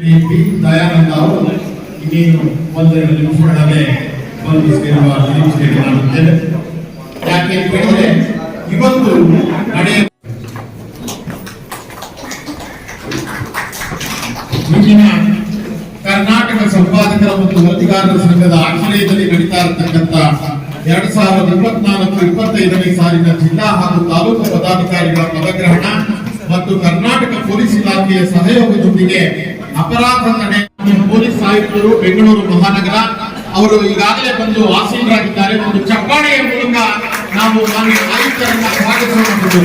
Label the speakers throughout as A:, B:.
A: ಶ್ರೀ ದಯಾನಂದ ಅವರು ಇನ್ನೇನು ಒಂದೆರಡು ನಿಮಿಷಗಳಲ್ಲೇ ಬಂದು ಸೇರುವ ನಿರೀಕ್ಷೆಯನ್ನು ಮಾಡುತ್ತೇವೆ ಯಾಕೆ ಹೇಳಿದ್ರೆ, ಇವತ್ತು ನಡೆಯ ಕರ್ನಾಟಕ ಸಂಪಾದಕರ ಮತ್ತು ವರದಿಗಾರರ ಸಂಘದ ಆಶ್ರಯದಲ್ಲಿ ನಡೀತಾ ಇರತಕ್ಕಂತ ಎರಡ್ ಸಾವಿರದ ಇಪ್ಪತ್ನಾಲ್ಕು, ಇಪ್ಪತ್ತೈದನೇ ಸಾಲಿನ ಜಿಲ್ಲಾ ಹಾಗೂ ತಾಲೂಕು ಪದಾಧಿಕಾರಿಗಳ ಪದಗ್ರಹಣ ಮತ್ತು ಕರ್ನಾಟಕ ಪೊಲೀಸ್ ಇಲಾಖೆಯ ಸಹಯೋಗದೊಂದಿಗೆ ಅಪರಾಧ ತಡೆ ಪೊಲೀಸ್ ಆಯುಕ್ತರು ಬೆಂಗಳೂರು ಮಹಾನಗರ, ಅವರು ಈಗಾಗಲೇ ಬಂದು ಆಸೀನರಾಗಿದ್ದಾರೆ. ಒಂದು ಚಪ್ಪಾಳೆಯ ಮೂಲಕ ನಾವು ಮಾನ್ಯ ಆಯುಕ್ತರನ್ನ ಸ್ವಾಗತಿಸಬಹುದು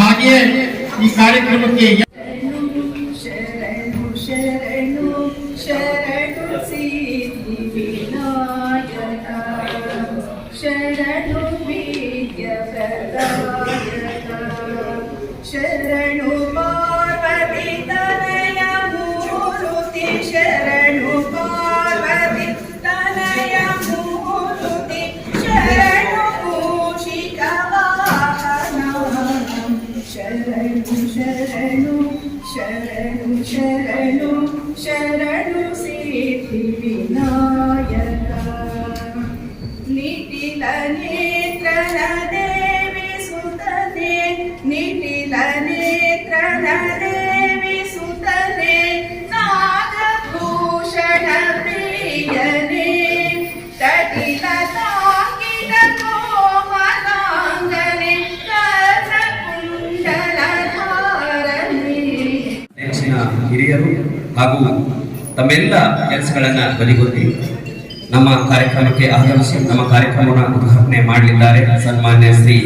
A: ಹಾಗೆಯೇ ಈ ಕಾರ್ಯಕ್ರಮಕ್ಕೆ
B: ಸುತನೆ ನಿಟಿಲ ನೇತ್ರನ ದೇವಿ ಸುತನೆ ನಾಗಭೂಷಣ ಪ್ರಿಯನೆ ತಟಿಲ ತಾಕಿದ ಕೋಮಲಾಂಗನೆ ಕರ್ಣಕುಂಡಲಧಾರನೆ
C: ನೆಚ್ಚಿನ ಹಿರಿಯರು ಹಾಗೂ ತಮ್ಮೆಲ್ಲ ಕೆಲಸಗಳನ್ನ ಬದಿಗೊತ್ತಿ ನಮ್ಮ ಕಾರ್ಯಕ್ರಮಕ್ಕೆ ಆಗಮಿಸಿ ನಮ್ಮ ಕಾರ್ಯಕ್ರಮವನ್ನು ಉದ್ಘಾಟನೆ ಮಾಡಲಿದ್ದಾರೆ ಸನ್ಮಾನ್ಯ ಶ್ರೀ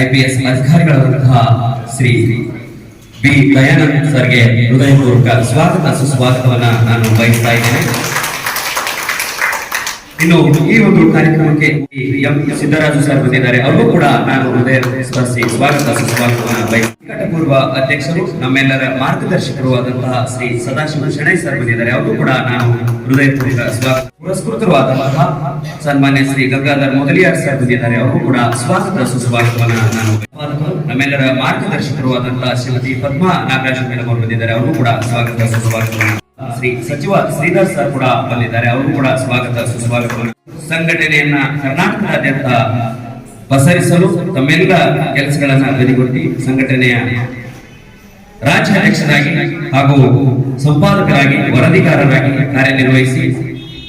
C: ಐ ಪಿ ಎಸ್ ಅಧಿಕಾರಿಗಳಾದಂತಹ ಶ್ರೀ ಬಿ ದಯಾನಂದ್ ಸರ್ಗೆ ಹೃದಯಪೂರ್ವಕ ಸ್ವಾಗತ ಸುಸ್ವಾಗತವನ್ನ ನಾನು ಬಯಸ್ತಾ ಇದ್ದೇನೆ. ಇನ್ನು ಈ ಒಂದು ಕಾರ್ಯಕ್ರಮಕ್ಕೆ ಎಂ ಸಿದ್ದರಾಜು ಸರ್ ಬಂದಿದ್ದಾರೆ. ಅವರು ಕೂಡ ನಾನು ಹೃದಯ ಸ್ಪರ್ಶಿ ಸ್ವಾಗತ ಬಯಸಿ ನಿಕಟಪೂರ್ವ ಅಧ್ಯಕ್ಷರು, ನಮ್ಮೆಲ್ಲರ ಮಾರ್ಗದರ್ಶಕರು ಆದಂತಹ ಶ್ರೀ ಸದಾಶಿವ ಶೆಣೈ ಸರ್ ಬಂದಿದ್ದಾರೆ. ಅವರು ಕೂಡ ನಾನು ಹೃದಯಪೂರ್ವಕ ಸ್ವಾಗತ ಪುರಸ್ಕೃತರು ಆದಂತಹ ಸನ್ಮಾನ್ಯ ಶ್ರೀ ಗಂಗಾಧರ್ ಮೊದಲಿಯಾರ್ ಸರ್ ಬಂದಿದ್ದಾರೆ. ಅವರು ಕೂಡ ಸ್ವಾಗತ, ಸುಸ್ವಾಗತವನ್ನು ನಾನು ನಮ್ಮೆಲ್ಲರ ಮಾರ್ಗದರ್ಶಕರು ಆದಂತಹ ಶ್ರೀಮತಿ ಪದ್ಮ ನಾಗರಾಜ್ ಮೇಡಮ್ ಅವರು ಬಂದಿದ್ದಾರೆ. ಅವರು ಕೂಡ ಸ್ವಾಗತ, ಸುಸ್ವಾಗತವನ್ನ ಶ್ರೀ ಸಚಿವ ಶ್ರೀಧರ್ ಸರ್ ಕೂಡ ಬಂದಿದ್ದಾರೆ. ಅವರು ಕೂಡ ಸ್ವಾಗತ, ಸುಸ್ವಾಗತ. ಸಂಘಟನೆಯನ್ನ ಕರ್ನಾಟಕದಾದ್ಯಂತ ಪಸರಿಸಲು ತಮ್ಮೆಲ್ಲ ಕೆಲಸಗಳನ್ನ ಗದಿಗೊಳಿಸಿ ಸಂಘಟನೆಯ ರಾಜ್ಯಾಧ್ಯಕ್ಷರಾಗಿ ಹಾಗೂ ಸಂಪಾದಕರಾಗಿ, ವರದಿಗಾರರಾಗಿ ಕಾರ್ಯನಿರ್ವಹಿಸಿ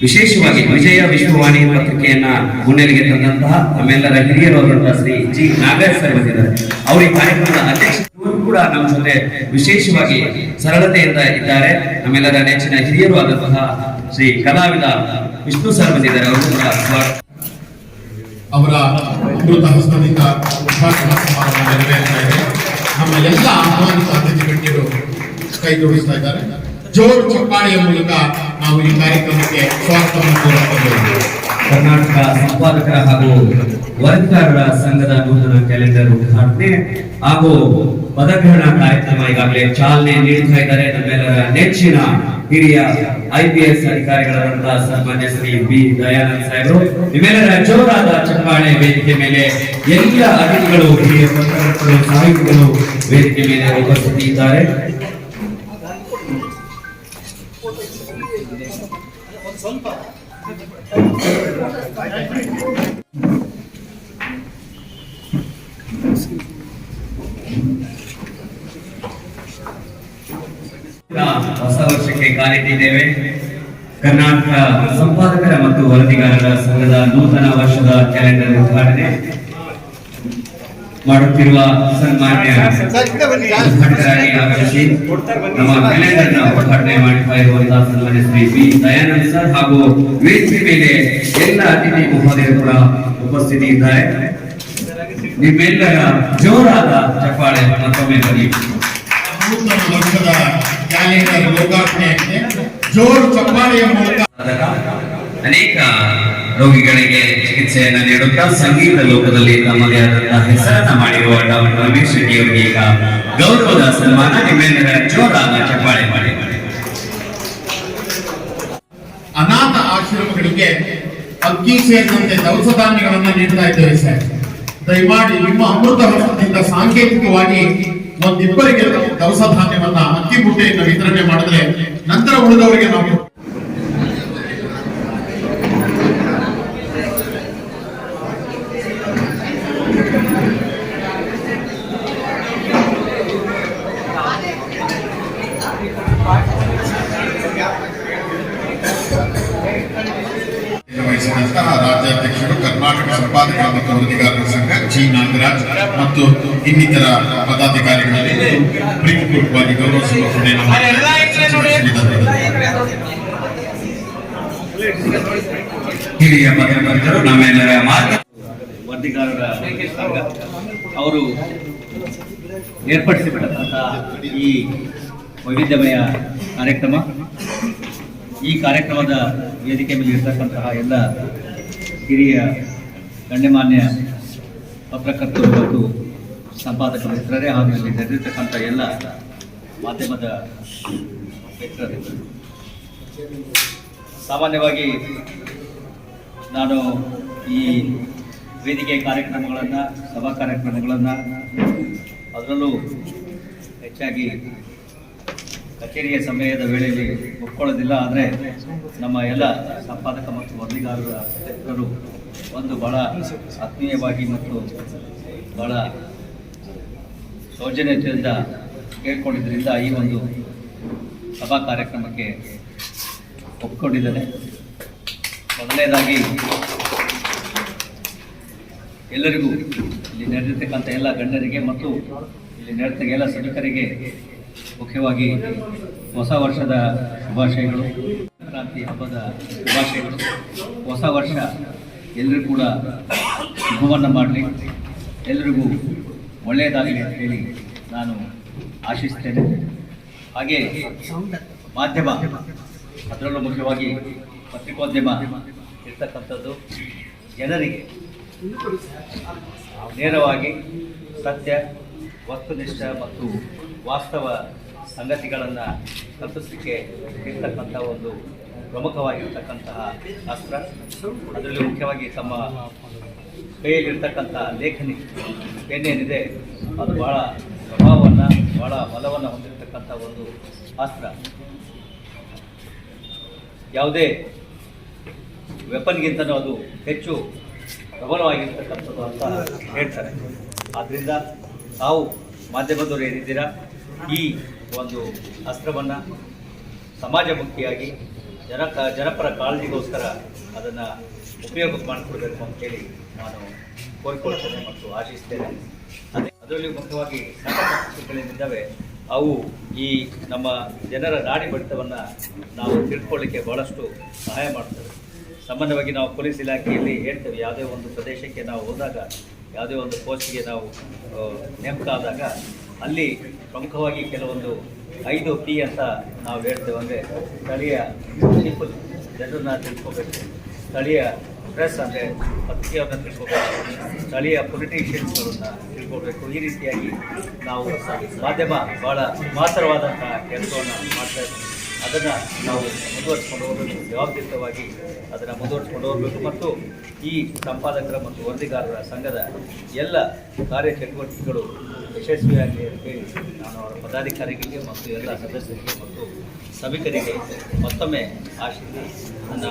C: ವಿಶೇಷವಾಗಿ ವಿಜಯ ವಿಶ್ವವಾಣಿ ಪತ್ರಿಕೆಯನ್ನ ಮುನ್ನೆಲೆಗೆ ತಂದಂತಹ ತಮ್ಮೆಲ್ಲರ ಹಿರಿಯರು ಶ್ರೀ ಜಿ ನಾಗೇಶ್ವರ್ ಸರ್ ಬಂದಿದ್ದಾರೆ. ಅವರು ಈ ಕಾರ್ಯಕ್ರಮದ ಅಧ್ಯಕ್ಷ ಕೂಡ ನಮ್ಮ ಜೊತೆ ವಿಶೇಷವಾಗಿ ಸರಳತೆಯಿಂದ ಇದ್ದಾರೆ. ನಮ್ಮೆಲ್ಲರ ನೆಚ್ಚಿನ ಹಿರಿಯರು ಆದಂತಹ ಶ್ರೀ ಕಲಾವಿದ ವಿಷ್ಣು ಸರ್ ಬಂದಿದ್ದಾರೆ ಅವರು ಕೂಡ
A: ಅವರ ಅಮೃತ ಹಸ್ತದಿಂದ ಉದ್ಘಾಟನಾ ಸಮಾರಂಭ ನೆರವೇರ್ತಾ ಇದೆ. ನಮ್ಮ ಎಲ್ಲ ಆಹ್ವಾನಿತ ಅತಿಥಿ ಗಣ್ಯರು ಕೈ ಜೋಡಿಸ್ತಾ ಇದ್ದಾರೆ. ಜೋರು ಚಪ್ಪಾಳೆಯ ಮೂಲಕ ನಾವು ಈ ಕಾರ್ಯಕ್ರಮಕ್ಕೆ ಸ್ವಾಗತವನ್ನು
C: ಕರ್ನಾಟಕ ಸಂಪಾದಕರ ಹಾಗೂ ವರದಿಗಾರರ ಸಂಘದ ನೂತನ ಕ್ಯಾಲೆಂಡರ್ ಉದ್ಘಾಟನೆ ಹಾಗೂ ಪದಗ್ರಹಣ ಕಾರ್ಯಕ್ರಮ ಈಗಾಗಲೇ ಚಾಲನೆ ನೀಡ್ತಾ ಇದ್ದಾರೆ. ನಮ್ಮೆಲ್ಲರ ನೆಚ್ಚಿನ ಹಿರಿಯ ಐಪಿಎಸ್ ಅಧಿಕಾರಿಗಳಾದಂತಹ ಸನ್ಮಾನ್ಯ ಶ್ರೀ ಬಿ ದಯಾನಂದ್ ಸಾಹೇಬರು. ಇವೆಲ್ಲರ ಜೋರಾದ ಚಪ್ಪಾಳೆ ವೇದಿಕೆ ಮೇಲೆ ಎಲ್ಲ ಅತಿಥಿಗಳು, ಹಿರಿಯ ಪತ್ರಕರ್ತರು, ಸಾಹಿತಿಗಳು ವೇದಿಕೆ ಮೇಲೆ ಉಪಸ್ಥಿತಿ ಇದ್ದಾರೆ ಹೊಸ ವರ್ಷಕ್ಕೆ ಕಾಲಿಟ್ಟಿದ್ದೇವೆ. ಕರ್ನಾಟಕ ಸಂಪಾದಕರ ಮತ್ತು ವರದಿಗಾರರ ಸಂಘದ ನೂತನ ವರ್ಷದ ಕ್ಯಾಲೆಂಡರ್ ಉದ್ಘಾಟನೆ ಮಾಡುತ್ತಿರುವ ಸನ್ಮಾನ್ಯ ನಮ್ಮ ಕ್ಯಾಲೆಂಡರ್ನ ಉದ್ಘಾಟನೆ ಮಾಡ್ತಾ ಇರುವಂತಹ ಸನ್ಮಾನ್ಯ ಶ್ರೀ ಬಿ ದಯಾನಂದ್ ಸರ್ ಹಾಗೂ ವೇದಿಕೆ ಮೇಲೆ ಎಲ್ಲ ಅತಿಥಿ ಮಹೋದಯರು ಕೂಡ ಉಪಸ್ಥಿತಿ ಇದ್ದಾರೆ. ನಿಮ್ಮೆಲ್ಲರ ಜೋರಾದ ಚಪ್ಪಾಳೆ ಮತ್ತೊಮ್ಮೆ
A: ನೂತನ ವರ್ಷದ ಕ್ಯಾಲೆಂಡರ್ ಲೋಕಾರ್ಪಣೆ ಆಗಿದೆ ಜೋರು ಚಪ್ಪಾಳೆಯ ಮೂಲಕ
C: ಅನೇಕ ರೋಗಿಗಳಿಗೆ ಚಿಕಿತ್ಸೆಯನ್ನು ನೀಡುತ್ತಾ ಸಂಗೀತ ಲೋಕದಲ್ಲಿ ತಮ್ಮದೇ ಆದಂತಹ ಹೆಸರನ್ನ ಮಾಡಿರುವ ಡಾಕ್ಟರ್ ರಮೇಶ್ ಶೆಟ್ಟಿ ಅವರಿಗೆ ಈಗ ಗೌರವದ ಸನ್ಮಾನ. ನಿಮ್ಮೆಲ್ಲರ ಜೋರಾದ ಚಪ್ಪಾಳೆ ಮಾಡಿ.
A: ಅನಾಥ ಆಶ್ರಮಗಳಿಗೆ ಅಕ್ಕಿ ಸೇರಿದಂತೆ ದವಸ ಧಾನ್ಯಗಳನ್ನ ನೀಡ್ತಾ ಇದ್ದೇವೆ ಸರ್. ದಯಮಾಡಿ ನಿಮ್ಮ ಅಮೃತ ಹಸ್ತದಿಂದ ಸಾಂಕೇತಿಕವಾಗಿ ಒಂದಿಬ್ಬರಿಗೆ ದವಸ ಧಾನ್ಯವನ್ನ ಅಕ್ಕಿ ಮುಟ್ಟೆಯನ್ನು ವಿತರಣೆ ಮಾಡಿದ್ರೆ ನಂತರ ಉಳಿದವರಿಗೆ ನಾವು ವಹಿಸಿದಂತಹ ರಾಜ್ಯಾಧ್ಯಕ್ಷರು ಕರ್ನಾಟಕ ಸಂಪಾದಕರ ಮತ್ತು ವರದಿಗಾರರ ಸಂಘ ಜಿ ನಾಗರಾಜ್ ಮತ್ತು ಇನ್ನಿತರ ಪದಾಧಿಕಾರಿಗಳಲ್ಲಿ ಪ್ರೀತಿಪೂರ್ವಕವಾಗಿ ಗೌರವಿಸುವ ಕೊನೆ ನಮ್ಮ ಶ್ರೀಧರ್
D: ಹಿರಿಯ ಪತ್ರಕರ್ತರು ನಮ್ಮೆಲ್ಲರ ಮಾರ್ಗ ವರದಿಗಾರರ ಅವರು ಏರ್ಪಡಿಸಿಬಿಟ್ಟಂತಹ ಈ ವೈವಿಧ್ಯಮಯ ಕಾರ್ಯಕ್ರಮ. ಈ ಕಾರ್ಯಕ್ರಮದ ವೇದಿಕೆ ಮೇಲೆ ಇರ್ತಕ್ಕಂತಹ ಎಲ್ಲ ಹಿರಿಯ ಗಣ್ಯಮಾನ್ಯ ಪತ್ರಕರ್ತರು ಮತ್ತು ಸಂಪಾದಕ ಮಿತ್ರರೇ ಹಾಗೂ ಇಲ್ಲಿ ನಡೆದಿರ್ತಕ್ಕಂಥ ಎಲ್ಲ ಮಾಧ್ಯಮದ ಸಾಮಾನ್ಯವಾಗಿ ನಾನು ಈ ವೇದಿಕೆ ಕಾರ್ಯಕ್ರಮಗಳನ್ನು, ಸಭಾ ಕಾರ್ಯಕ್ರಮಗಳನ್ನು, ಅದರಲ್ಲೂ ಹೆಚ್ಚಾಗಿ ಕಚೇರಿಯ ಸಮಯದ ವೇಳೆಯಲ್ಲಿ ಒಪ್ಕೊಳ್ಳೋದಿಲ್ಲ, ಆದರೆ ನಮ್ಮ ಎಲ್ಲ ಸಂಪಾದಕ ಮತ್ತು ವರದಿಗಾರರ ಮಿತ್ರರು ಒಂದು ಬಹಳ ಆತ್ಮೀಯವಾಗಿ ಮತ್ತು ಬಹಳ ಸೌಜನ್ಯತೆಯಿಂದ ಕೇಳ್ಕೊಂಡಿದ್ದರಿಂದ ಈ ಒಂದು ಸಭಾ ಕಾರ್ಯಕ್ರಮಕ್ಕೆ ಒಪ್ಕೊಂಡಿದ್ದಾರೆ ಮೊದಲನೇದಾಗಿ, ಎಲ್ಲರಿಗೂ ಇಲ್ಲಿ ನಡೆದಿರ್ತಕ್ಕಂಥ ಎಲ್ಲ ಗಣ್ಯರಿಗೆ ಮತ್ತು ಇಲ್ಲಿ ನಡೆದ ಎಲ್ಲ ಸಭಿಕರಿಗೆ ಮುಖ್ಯವಾಗಿ ಹೊಸ ವರ್ಷದ ಶುಭಾಶಯಗಳು, ಸಂಕ್ರಾಂತಿ ಹಬ್ಬದ ಶುಭಾಶಯಗಳು. ಹೊಸ ವರ್ಷ ಎಲ್ಲರೂ ಕೂಡ ಶುಭವನ್ನು ಮಾಡಲಿ. ಎಲ್ಲರಿಗೂ ಒಳ್ಳೆಯದಾಗಲಿ ಅಂತ ಹೇಳಿ ನಾನು ಆಶಿಸ್ತೇನೆ. ಹಾಗೆ ಮಾಧ್ಯಮ, ಅದರಲ್ಲೂ ಮುಖ್ಯವಾಗಿ ಪತ್ರಿಕೋದ್ಯಮ ಇರ್ತಕ್ಕಂಥದ್ದು ಜನರಿಗೆ ನೇರವಾಗಿ ಸತ್ಯ, ವಸ್ತುನಿಷ್ಠ ಮತ್ತು ವಾಸ್ತವ ಸಂಗತಿಗಳನ್ನು ತಪ್ಪಿಸಲಿಕ್ಕೆ ಇರ್ತಕ್ಕಂಥ ಒಂದು ಪ್ರಮುಖವಾಗಿರ್ತಕ್ಕಂತಹ ಅಸ್ತ್ರ ಅದರಲ್ಲಿ ಮುಖ್ಯವಾಗಿ ತಮ್ಮ ಕೈಯಲ್ಲಿರ್ತಕ್ಕಂಥ ಲೇಖನಿ ಏನೇನಿದೆ, ಅದು ಬಹಳ ಬಹಳ ಬಲವನ್ನು ಹೊಂದಿರತಕ್ಕಂಥ ಒಂದು ಅಸ್ತ್ರ. ಯಾವುದೇ ವೆಪನ್ಗಿಂತನೂ ಅದು ಹೆಚ್ಚು ಪ್ರಬಲವಾಗಿರ್ತಕ್ಕಂಥದ್ದು ಅಂತ ಹೇಳ್ತಾರೆ. ಆದ್ದರಿಂದ ತಾವು ಮಾಧ್ಯಮದವರು ಏನಿದ್ದೀರಾ, ಈ ಒಂದು ಅಸ್ತ್ರವನ್ನು ಸಮಾಜಮುಖಿಯಾಗಿ ಜನ ಜನಪರ ಕಾಳಜಿಗೋಸ್ಕರ ಅದನ್ನು ಉಪಯೋಗ ಮಾಡಿಕೊಡ್ಬೇಕು ಅಂತೇಳಿ ನಾನು ಕೋರಿಕೊಳ್ತೇನೆ ಮತ್ತು ಆಶಿಸ್ತೇನೆ. ಅದೇ ಅದರಲ್ಲಿ ಮುಖ್ಯವಾಗಿ ಸಣ್ಣ ಪತ್ರಿಕೆಗಳೇನಿದ್ದಾವೆ ಅವು ಈ ನಮ್ಮ ಜನರ ನಾಡಿ ಬಡಿತವನ್ನು ನಾವು ತಿಳ್ಕೊಳ್ಳಿಕ್ಕೆ ಬಹಳಷ್ಟು ಸಹಾಯ ಮಾಡ್ತವೆ. ಸಾಮಾನ್ಯವಾಗಿ ನಾವು ಪೊಲೀಸ್ ಇಲಾಖೆಯಲ್ಲಿ ಹೇಳ್ತೇವೆ, ಯಾವುದೇ ಒಂದು ಪ್ರದೇಶಕ್ಕೆ ನಾವು ಹೋದಾಗ, ಯಾವುದೇ ಒಂದು ಪೋಸ್ಟ್ಗೆ ನಾವು ನೇಮಕ ಆದಾಗ ಅಲ್ಲಿ ಪ್ರಮುಖವಾಗಿ ಕೆಲವೊಂದು ಐದು ಪಿ ಅಂತ ನಾವು ಹೇಳ್ತೇವೆ. ಅಂದರೆ ಸ್ಥಳೀಯ ಪೀಪಲ್ ಜನರನ್ನ ತಿಳ್ಕೋಬೇಕು. ಸ್ಥಳೀಯ ಪ್ರೆಸ್ ಅಂದರೆ ಪತ್ರಿಕೆಯವ್ರನ್ನ ತಿಳ್ಕೋಬೇಕು. ಸ್ಥಳೀಯ ಪೊಲಿಟಿಷಿಯನ್ಸ್ಗಳನ್ನ ತಿಳ್ಕೊಬೇಕು. ಈ ರೀತಿಯಾಗಿ ನಾವು ಮಾಧ್ಯಮ ಭಾಳ ಮಹತ್ತರವಾದಂತಹ ಕೆಲಸವನ್ನು ಮಾಡ್ತಾ ಇದ್ದೀವಿ. ಅದನ್ನು ನಾವು ಮುಂದುವರಿಸ್ಕೊಂಡು ಹೋಗಬೇಕು ಜವಾಬ್ದಾರಿತವಾಗಿ ಅದನ್ನು ಮುಂದುವರಿಸ್ಕೊಂಡು ಹೋಗಬೇಕು. ಮತ್ತು ಈ ಸಂಪಾದಕರ ಮತ್ತು ವರದಿಗಾರರ ಸಂಘದ ಎಲ್ಲ ಕಾರ್ಯಚಟುವಟಿಕೆಗಳು ಯಶಸ್ವಿಯಾಗಲಿ ಅಂತ ಹೇಳಿ ನಾನು ಅವರ ಪದಾಧಿಕಾರಿಗಳಿಗೆ ಮತ್ತು ಎಲ್ಲ ಸದಸ್ಯರಿಗೆ ಮತ್ತು ಸಭಿಕರಿಗೆ ಮತ್ತೊಮ್ಮೆ ಆಶಿಸಿ ನನ್ನ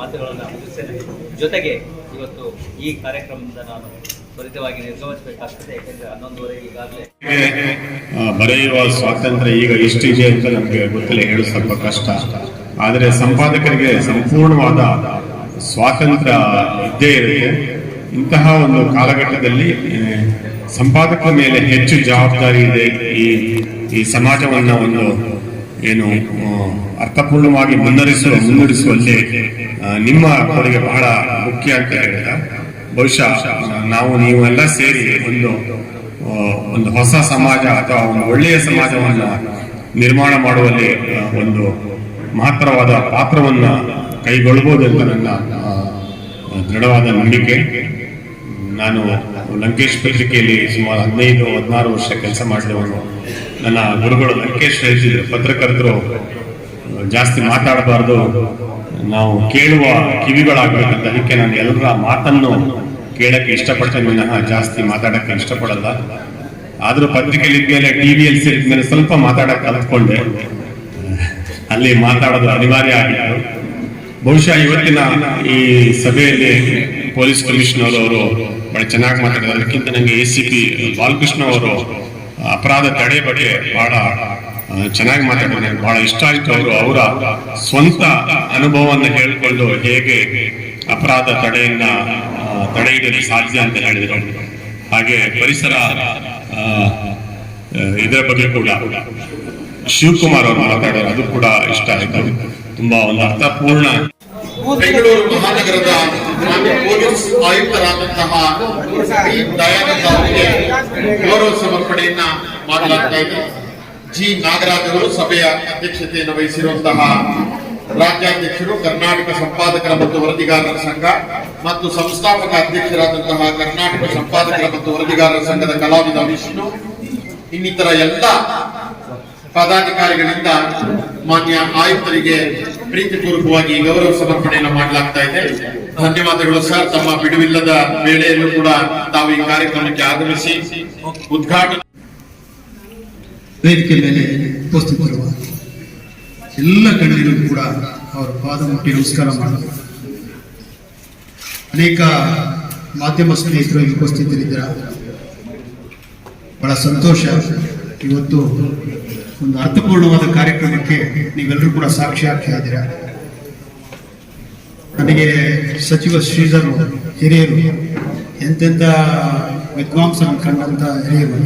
D: ಮಾತುಗಳನ್ನು ಮುಗಿಸ್ತೇನೆ. ಜೊತೆಗೆ ಇವತ್ತು ಈ ಕಾರ್ಯಕ್ರಮದಿಂದ ನಾನು
E: ಬರೆಯುವ ಸ್ವಾತಂತ್ರ್ಯ ಈಗ ಎಷ್ಟಿದೆ ಅಂತ ನಮಗೆ ಗೊತ್ತಿಲ್ಲ ಹೇಳು, ಸ್ವಲ್ಪ ಕಷ್ಟ. ಆದರೆ ಸಂಪಾದಕರಿಗೆ ಸಂಪೂರ್ಣವಾದ ಸ್ವಾತಂತ್ರ್ಯ ಇದ್ದೇ ಇರುತ್ತೆ. ಇಂತಹ ಒಂದು ಕಾಲಘಟ್ಟದಲ್ಲಿ ಸಂಪಾದಕರ ಮೇಲೆ ಹೆಚ್ಚು ಜವಾಬ್ದಾರಿ ಇದೆ. ಈ ಈ ಸಮಾಜವನ್ನು ಒಂದು, ಏನು ಅರ್ಥಪೂರ್ಣವಾಗಿ ಮುನ್ನಡೆಸುವ ಮುನ್ನಡೆಸುವಲ್ಲಿ ನಿಮ್ಮ ಕೊಡುಗೆ ಬಹಳ ಮುಖ್ಯ ಅಂತ ಹೇಳಿದ ಬಹುಶಃ, ನಾವು ನಾವು ನೀವೆಲ್ಲ ಸೇರಿ ಒಂದು ಒಂದು ಹೊಸ ಸಮಾಜ ಅಥವಾ ಒಂದು ಒಳ್ಳೆಯ ಸಮಾಜವನ್ನು ನಿರ್ಮಾಣ ಮಾಡುವಲ್ಲಿ ಒಂದು ಮಹತ್ತರವಾದ ಪಾತ್ರವನ್ನು ಕೈಗೊಳ್ಳಬಹುದು ಅಂತ ನನ್ನ ದೃಢವಾದ ನಂಬಿಕೆ. ನಾನು ಲಂಕೇಶ್ ಪತ್ರಿಕೆಯಲ್ಲಿ ಸುಮಾರು ಹದಿನೈದು, ಹದಿನಾರು ವರ್ಷ ಕೆಲಸ ಮಾಡಿದವನು. ನನ್ನ ಗುರುಗಳು ಲಂಕೇಶ್ ಹೇಳ್ತಿದ್ರು ಪತ್ರಕರ್ತರು ಜಾಸ್ತಿ ಮಾತಾಡಬಾರ್ದು. ನಾವು ಕೇಳುವ ಕಿವಿಗಳಾಗಬೇಕಂತ ಅದಕ್ಕೆ ನಾನು ಎಲ್ಲರ ಮಾತನ್ನು ಕೇಳಕ್ಕೆ ಇಷ್ಟಪಡ್ತೇನೆ, ವಿನಃ ಜಾಸ್ತಿ ಮಾತಾಡಕ್ಕೆ ಇಷ್ಟಪಡಲ್ಲ. ಆದರೂ ಪತ್ರಿಕೆಯಲ್ಲಿ ಇದ್ಮೇಲೆ ಟಿವಿಯಲ್ಲಿ ಸೇರಿದ್ಮೇಲೆ ಸ್ವಲ್ಪ ಮಾತಾಡಕ್ಕೆ ಕಲ್ತ್ಕೊಂಡೆ. ಅಲ್ಲಿ ಮಾತಾಡೋದು ಅನಿವಾರ್ಯ ಆಗಿತ್ತು. ಬಹುಶಃ ಇವತ್ತಿನ ಈ ಸಭೆಯಲ್ಲಿ ಪೊಲೀಸ್ ಕಮಿಷನರ್ ಅವರು ಬಹಳ ಚೆನ್ನಾಗಿ ಮಾತಾಡಿದ್ರು ಅದಕ್ಕಿಂತ ನನಗೆ ಎ ಸಿ ಪಿ ಬಾಲಕೃಷ್ಣ ಅವರು ಅಪರಾಧ ತಡೆ ಬಗ್ಗೆ ಬಹಳ ಚೆನ್ನಾಗಿ ಮಾತಾಡಿದ್ರು ನನಗೆ ಬಹಳ ಇಷ್ಟ ಆಯ್ತು ಅವರು ಅವರ ಸ್ವಂತ ಅನುಭವವನ್ನು ಹೇಳ್ಕೊಂಡು ಹೇಗೆ ಅಪರಾಧ ತಡೆಯನ್ನ ತಡೆ ಸಾಧ್ಯ ಅಂತ ಹೇಳಿದರು. ಹಾಗೆ ಪರಿಸರ ಇದರ ಬಗ್ಗೆ ಕೂಡ ಶಿವಕುಮಾರ್ ಅವರು ಮಾತಾಡೋರು, ಅದು ಕೂಡ ಇಷ್ಟ ಆಯ್ತು. ತುಂಬಾ ಒಂದು ಅರ್ಥಪೂರ್ಣ
A: ಬೆಂಗಳೂರು ಮಹಾನಗರದ ಮಾನ್ಯ ಪೊಲೀಸ್ ಆಯುಕ್ತರಾದಂತಹ. ದಯಾನಂದ ಅವರಿಗೆ ಗೌರವ ಸಮರ್ಪಣೆಯನ್ನ ಮಾಡಲಾಗ್ತಾ ಇದೆ. ಜಿ. ನಾಗರಾಜ್ ಅವರು ಸಭೆಯ ಅಧ್ಯಕ್ಷತೆಯನ್ನು ವಹಿಸಿರುವಂತಹ ರಾಜ್ಯಾಧ್ಯಕ್ಷರು, ಕರ್ನಾಟಕ ಸಂಪಾದಕರ ಮತ್ತು ವರದಿಗಾರರ ಸಂಘ ಮತ್ತು ಸಂಸ್ಥಾಪಕ ಅಧ್ಯಕ್ಷರಾದಂತಹ ಕರ್ನಾಟಕ ಸಂಪಾದಕರ ಮತ್ತು ವರದಿಗಾರರ ಸಂಘದ ಕಲಾವಿದ ವಿಷ್ಣು, ಇನ್ನಿತರ ಎಲ್ಲ ಪದಾಧಿಕಾರಿಗಳಿಂದ ಮಾನ್ಯ ಆಯುಕ್ತರಿಗೆ ಪ್ರೀತಿಪೂರ್ವಕವಾಗಿ ಗೌರವ ಸಮರ್ಪಣೆಯನ್ನು ಮಾಡಲಾಗ್ತಾ ಇದೆ. ಧನ್ಯವಾದಗಳು ಸರ್. ತಮ್ಮ ಬಿಡುವಿಲ್ಲದ ವೇಳೆಯಲ್ಲೂ ಕೂಡ ತಾವು ಈ ಕಾರ್ಯಕ್ರಮಕ್ಕೆ ಆಗಮಿಸಿ ಉದ್ಘಾಟನೆ
F: ವೇದಿಕೆ ಮೇಲೆ ಉಪಸ್ಥಿತರುವ ಎಲ್ಲ ಗಣ್ಯರಿಗೂ ಕೂಡ ಅವರ ಪಾದ ಮುಟ್ಟಿ ನಮಸ್ಕಾರ ಮಾಡಬೇಕು ಅನೇಕ ಮಾಧ್ಯಮ ಸ್ನೇಹಿತರು ಉಪಸ್ಥಿತರಿದ್ದೀರ? ಬಹಳ ಸಂತೋಷ. ಇವತ್ತು ಒಂದು ಅರ್ಥಪೂರ್ಣವಾದ ಕಾರ್ಯಕ್ರಮಕ್ಕೆ ನೀವೆಲ್ಲರೂ ಕೂಡ ಸಾಕ್ಷಿಯಾಗ್ತಿದ್ದೀರಾ ನನಗೆ ಸಚಿವ ಶ್ರೀಧರ್ ಹಿರಿಯರು, ಎಂತೆಂಥ ವಿದ್ವಾಂಸನ ಕಂಡಂತ ಹಿರಿಯರು.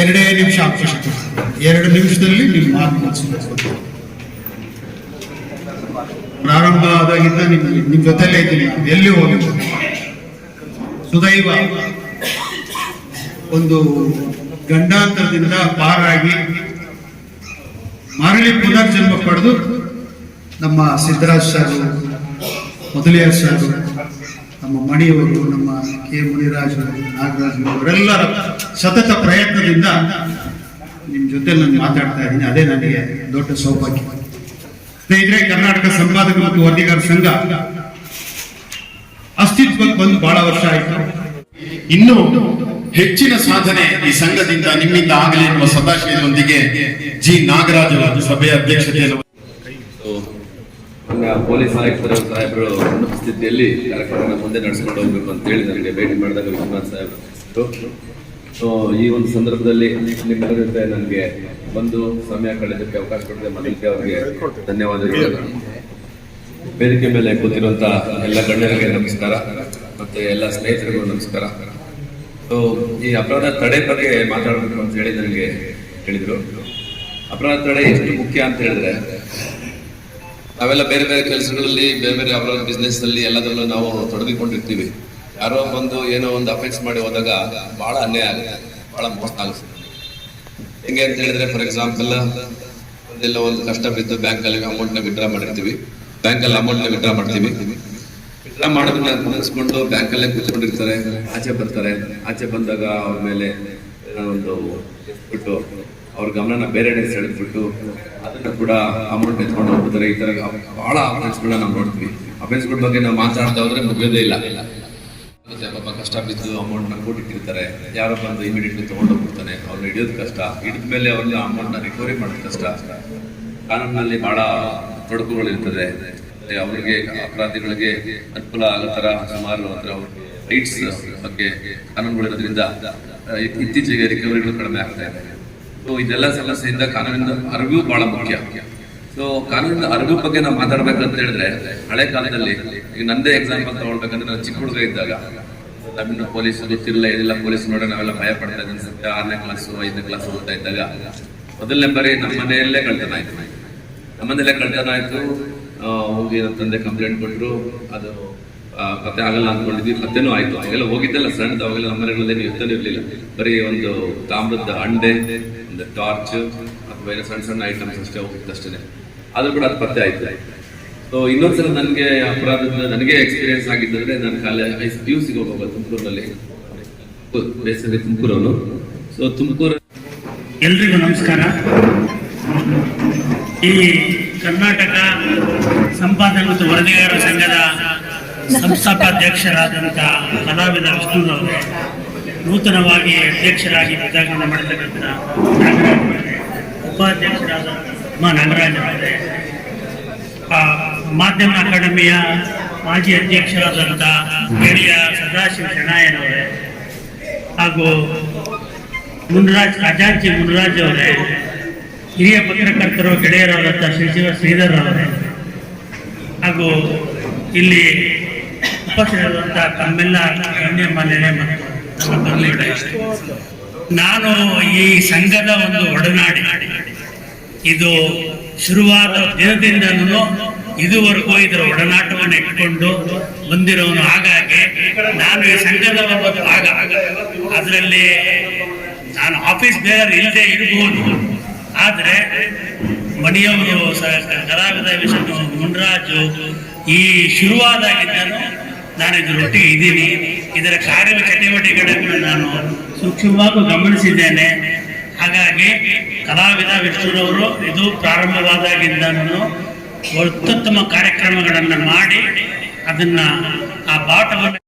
F: ಎರಡೇ ನಿಮಿಷ ಅವಕಾಶ ಎರಡು ನಿಮಿಷದಲ್ಲಿ ನಿಮ್ಮ ಮಾತು ಪ್ರಾರಂಭ ಆದಾಗಿಂದ ನಿಮ್ ನಿಮ್ ಜೊತೆಲೇ ಇದ್ದೀನಿ. ಎಲ್ಲಿ ಹೋಗಿ ಸುದೈವ ಒಂದು ಗಂಡಾಂತರದಿಂದ ಪಾರಾಗಿ ಮರಳಿ ಪುನರ್ಜನ್ಮ ಪಡೆದು ನಮ್ಮ ಸಿದ್ದರಾಜ್ ಸರ್, ಮೊದಲಿಯಾರ್ ಸರ್ ನಮ್ಮ ಮಣಿಯವರು, ನಮ್ಮ ಕೆ ಮುನಿರಾಜು ನಾಗರಾಜು ಅವರೆಲ್ಲರ ಸತತ ಪ್ರಯತ್ನದಿಂದ ನಿಮ್ಮ ಜೊತೆ ನಾನು ಮಾತಾಡ್ತಾ ಇದ್ದೀನಿ. ಅದೇ ನನಗೆ ದೊಡ್ಡ ಸೌಭಾಗ್ಯ. ಸ್ನೇಹಿತರೆ, ಕರ್ನಾಟಕ ಸಂಪಾದಕ ಮತ್ತು ವರದಿಗಾರ ಸಂಘ ಅಸ್ತಿತ್ವಕ್ಕೆ ಬಂದು ಬಹಳ ವರ್ಷ ಆಯ್ತು.
A: ಇನ್ನು ಹೆಚ್ಚಿನ ಸಾಧನೆ ಈ ಸಂಘದಿಂದ ನಿಮ್ಮಿಂದ ಆಗಲಿ ಎನ್ನುವ ಸದಾಶಯದೊಂದಿಗೆ ಜಿ ನಾಗರಾಜ್ ಸಭೆಯ ಅಧ್ಯಕ್ಷತೆಯನ್ನು
G: ಪೊಲೀಸ್ ಆಯುಕ್ತರ ಸಾಹೇಬರು ಅನುಪಸ್ಥಿತಿಯಲ್ಲಿ ಕಾರ್ಯಕ್ರಮ ಮುಂದೆ ನಡೆಸ್ಕೊಂಡು ಹೋಗ್ಬೇಕು ಅಂತ ಹೇಳಿ ನನಗೆ ಭೇಟಿ ಮಾಡಿದಾಗ ವಿಶ್ವನಾಥ್ ಸಾಹೇಬರು ಸೊ ಈ ಒಂದು ಸಂದರ್ಭದಲ್ಲಿ ನಿಮ್ಮ ಜೊತೆ ನನಗೆ ಬಂದು ಸಮಯ ಕಳೆದಕ್ಕೆ ಅವಕಾಶ ಕೊಡದೆ ಮೊದಲಿಗೆ ಅವರಿಗೆ ಧನ್ಯವಾದಗಳು. ವೇದಿಕೆ ಮೇಲೆ ಕೂತಿರುವಂತ ಎಲ್ಲ ಗಣ್ಯರಿಗೆ ನಮಸ್ಕಾರ ಮತ್ತೆ ಎಲ್ಲ ಸ್ನೇಹಿತರಿಗೂ ನಮಸ್ಕಾರ. ಸೊ ಈ ಅಪರಾಧ ತಡೆ ಬಗ್ಗೆ ಮಾತಾಡಬೇಕು ಅಂತ ಹೇಳಿ ನನಗೆ ಹೇಳಿದರು. ಅಪರಾಧ ತಡೆ ಎಷ್ಟು ಮುಖ್ಯ ಅಂತ ಹೇಳಿದ್ರೆ ನಾವೆಲ್ಲ ಬೇರೆ ಬೇರೆ ಕೆಲಸಗಳಲ್ಲಿ, ಬೇರೆ ಬೇರೆ ಅವರ ಬಿಸ್ನೆಸ್ನಲ್ಲಿ ಎಲ್ಲದರಲ್ಲೂ ನಾವು ತೊಡಗಿಕೊಂಡಿರ್ತೀವಿ. ಯಾರೋ ಬಂದು ಏನೋ ಒಂದು ಅಫೆನ್ಸ್ ಮಾಡಿ ಹೋದಾಗ ಬಹಳ ಅನ್ಯಾಯ ಆಗುತ್ತೆ. ಬಹಳ ಮೋಸ ಆಗುತ್ತೆ. ಹೆಂಗೆ ಅಂತ ಹೇಳಿದ್ರೆ ಫಾರ್ ಎಕ್ಸಾಂಪಲ್ ಒಂದೆಲ್ಲ ಒಂದು ಕಷ್ಟ ಬಿದ್ದು ಬ್ಯಾಂಕ್ ಅಲ್ಲಿ ಅಮೌಂಟ್ನ ವಿಡ್ರಾ ಮಾಡಿರ್ತೀವಿ. ಬ್ಯಾಂಕ್ ಅಲ್ಲಿ ಅಮೌಂಟ್ನ ವಿಡ್ರಾ ಮಾಡ್ತೀವಿ. ವಿಡ್ರಾ ಮಾಡೋದನ್ನ ನೆನೆಸ್ಕೊಂಡು ಬ್ಯಾಂಕ್ ಅಲ್ಲೇ ಕೂತ್ಕೊಂಡಿರ್ತಾರೆ. ಆಚೆ ಬರ್ತಾರೆ. ಆಚೆ ಬಂದಾಗ ಅವ್ರ ಮೇಲೆ ಏನೋ ಒಂದು ಬಿಟ್ಟು ಅವ್ರ ಗಮನನ ಬೇರೆ ಕಡೆ ಸೆಳೆದ್ಬಿಟ್ಟು ಅದನ್ನ ಕೂಡ ಅಮೌಂಟ್ ಎತ್ಕೊಂಡು ಹೋಗ್ತಾರೆ ಈ ತರ ಬಹಳ ಅಫೆನ್ಸ್ಗಳನ್ನ ನಾವು ನೋಡ್ತೀವಿ. ಅಫೆನ್ಸ್ಗಳ ಬಗ್ಗೆ ನಾವು ಮಾತಾಡ್ತಾ ಹೋದ್ರೆ ಮುಗಿಯೋದೇ ಇಲ್ಲ. ಪಾಪ ಕಷ್ಟ ಬಿದ್ದು ಅಮೌಂಟ್ ಕೊಟ್ಟಿಟ್ಟಿರ್ತಾರೆ. ಯಾರೋ ಬಂದು ಇಮಿಡಿಯೇಟ್ಲಿ ತೊಗೊಂಡೋಗ್ಬಿಡ್ತಾನೆ ಅವ್ರನ್ನ ಹಿಡಿಯೋದು ಕಷ್ಟ. ಹಿಡಿದ ಮೇಲೆ ಅವ್ರನ್ನ ಅಮೌಂಟ್ನ ರಿಕವರಿ ಮಾಡೋದು ಕಷ್ಟ. ಕಾನೂನಿನಲ್ಲಿ ಬಹಳ ತೊಡಕುಗಳಿರ್ತದೆ. ಅವರಿಗೆ ಅಪರಾಧಿಗಳಿಗೆ ಅನುಕೂಲ ಆಗೋ ತರ ಸುಮಾರು ಅವ್ರ ರೈಟ್ಸ್ ಬಗ್ಗೆ ಕಾನೂನುಗಳಿರೋದ್ರಿಂದ, ಇತ್ತೀಚೆಗೆ ರಿಕವರಿಗಳು ಕಡಿಮೆ ಆಗ್ತಾ ಇದೆ. ಸೊ ಇದೆಲ್ಲ ಸಮಸ್ಯೆಯಿಂದ ಕಾನೂನಿನ ಅರಿವು ಬಹಳ ಮುಖ್ಯ. ಸೊ ಕಾನೂನಿನ ಅರಿವು ಬಗ್ಗೆ ನಾವು ಮಾತಾಡ್ಬೇಕಂತ ಹೇಳಿದ್ರೆ, ಹಳೆ ಕಾಲದಲ್ಲಿ, ಈಗ ನಂದೇ ಎಕ್ಸಾಂಪಲ್ ತಗೊಳ್ಬೇಕಂದ್ರೆ ನಾನು ಚಿಕ್ಕ ಹುಡುಗ ಇದ್ದಾಗ. ತಮಿಳು ಪೊಲೀಸ್ ಗೊತ್ತಿರಲಿಲ್ಲ ಏನಿಲ್ಲ, ಪೊಲೀಸ್ ನೋಡೋ ನಾವೆಲ್ಲ ಭಯ ಪಡ್ತಾ ಅನ್ಸುತ್ತೆ. ಆರನೇ ಕ್ಲಾಸು ಐದನೇ ಕ್ಲಾಸ್ ಓದ್ತಾ ಇದ್ದಾಗ, ಮೊದಲನೇ ಬಾರಿ ನಮ್ಮ ಮನೆಯಲ್ಲೇ ಕಳ್ತನ ಆಯ್ತು. ನಮ್ಮ ಮನೆಯಲ್ಲೇ ಕಳ್ತನ ಆಯ್ತು. ಹೋಗಿ ನಮ್ಮ ತಂದೆ ಕಂಪ್ಲೇಂಟ್ ಕೊಟ್ಟರು ಅದು ಪತ್ತೆ ಆಗಲ್ಲ ಅಂದ್ಕೊಂಡಿದ್ವಿ ಪತ್ತೆನೂ ಆಯ್ತು. ಅವಾಗೆಲ್ಲ ಹೋಗಿದ್ದೆಲ್ಲ ಸಣ್ಣದು ಅವಾಗೆಲ್ಲ ನಮ್ಮ ಮನೆಗಳಲ್ಲಿ ಎತ್ತನೂ ಇರಲಿಲ್ಲ. ಬರೀ ಒಂದು ತಾಮ್ರದ ಅಂಡೆ, ಒಂದು ಟಾರ್ಚ್ ಅಥವಾ ಏನೋ ಸಣ್ಣ ಸಣ್ಣ ಐಟಮ್ಸ್ ಅಷ್ಟೇ ಹೋಗಿದ್ದಷ್ಟೇ ಆದ್ರೂ ಕೂಡ ಅದು ಪತ್ತೆ ಆಯ್ತು. ಸೊ ಇನ್ನೊಂದ್ಸಲ ನನಗೆ ಅಪರಾಧದ ನನಗೆ ಎಕ್ಸ್ಪೀರಿಯನ್ಸ್ ಆಗಿದ್ದಂದ್ರೆ ನಾನು ಕಾಲೇ ಪಿ ಯು ಸಿಗೆ ಹೋಗೋದು ತುಮಕೂರಿನಲ್ಲಿ ಬೇಸಿಗೆ ತುಮಕೂರವನು. ಸೊ ತುಮಕೂರು
H: ಎಲ್ರಿಗೂ ನಮಸ್ಕಾರ. ಈ ಕರ್ನಾಟಕ ಸಂಪಾದನೆ ಮತ್ತು ವರದಿಗಾರರ ಸಂಘದ ಸಂಸ್ಥಾಪಾಧ್ಯಕ್ಷರಾದಂಥ ಕಲಾವಿದ ವಿಷ್ಣುನವರು ನೂತನವಾಗಿ ಅಧ್ಯಕ್ಷರಾಗಿ ಪದಾರ್ಪಣೆ ಮಾಡತಕ್ಕಂಥ ನಾಗರಾಜ್ ಉಪಾಧ್ಯಕ್ಷರಾದ ಮ ನಾಗರಾಜ್ ಅವರೇ ಮಾಧ್ಯಮ ಅಕಾಡೆಮಿಯ ಮಾಜಿ ಅಧ್ಯಕ್ಷರಾದಂಥ ಹಿರಿಯ ಸದಾಶಿವ ಶೆಣಾಯನವರೇ ಹಾಗೂ ಮುನ್ರಾಜ್ ಖಜಾಂಚಿ ಮುನ್ರಾಜ್ ಅವರೇ, ಹಿರಿಯ ಪತ್ರಕರ್ತರು ಗೆಳೆಯರಾದಂಥ ಶ್ರೀಶಿವ ಶ್ರೀಧರ್ ಅವರೇ ಹಾಗೂ ಇಲ್ಲಿ ಉಪಸ್ಥಿತರಾದಂಥ ತಮ್ಮೆಲ್ಲ ಹೆಣ್ಣೆ ಮಾನ್ಯರೇ ಮತ್ತು ನಾನು ಈ ಸಂಘದ ಒಂದು ಒಡನಾಡಿ. ಇದು ಶುರುವಾದ ದಿನದಿಂದಲೂ ಇದುವರೆಗೂ ಇದರ ಒಡನಾಟವನ್ನು ಇಟ್ಕೊಂಡು ಬಂದಿರೋನು ಹಾಗಾಗಿ ನಾನು ಈ ಸಂಘದ ಒಂದು ಭಾಗ. ಅದರಲ್ಲಿ ನಾನು ಆಫೀಸ್ ಬೇರೆ ಇಲ್ಲದೆ ಇರಬಹುದು ಆದರೆ ಮಣಿಯವರು ಕಲಾವಿದ ವಿಷ್ಣು ಮುನ್ರಾಜು ಈ ಶುರುವಾದಾಗಿದ್ದನು ನಾನು ರೊಟ್ಟಿ ಇದ್ದೀನಿ. ಇದರ ಕಾರ್ಯ ಚಟುವಟಿಕೆಗಳನ್ನು ನಾನು ಸೂಕ್ಷ್ಮವಾಗಿ ಗಮನಿಸಿದ್ದೇನೆ. ಹಾಗಾಗಿ ಕಲಾವಿದ ವಿಷ್ಣುರವರು ಇದು ಪ್ರಾರಂಭವಾದಾಗಿಂದನೂ ಅತ್ಯುತ್ತಮ ಕಾರ್ಯಕ್ರಮಗಳನ್ನು ಮಾಡಿ ಅದನ್ನು ಆ ಬಾಟವನ್ನು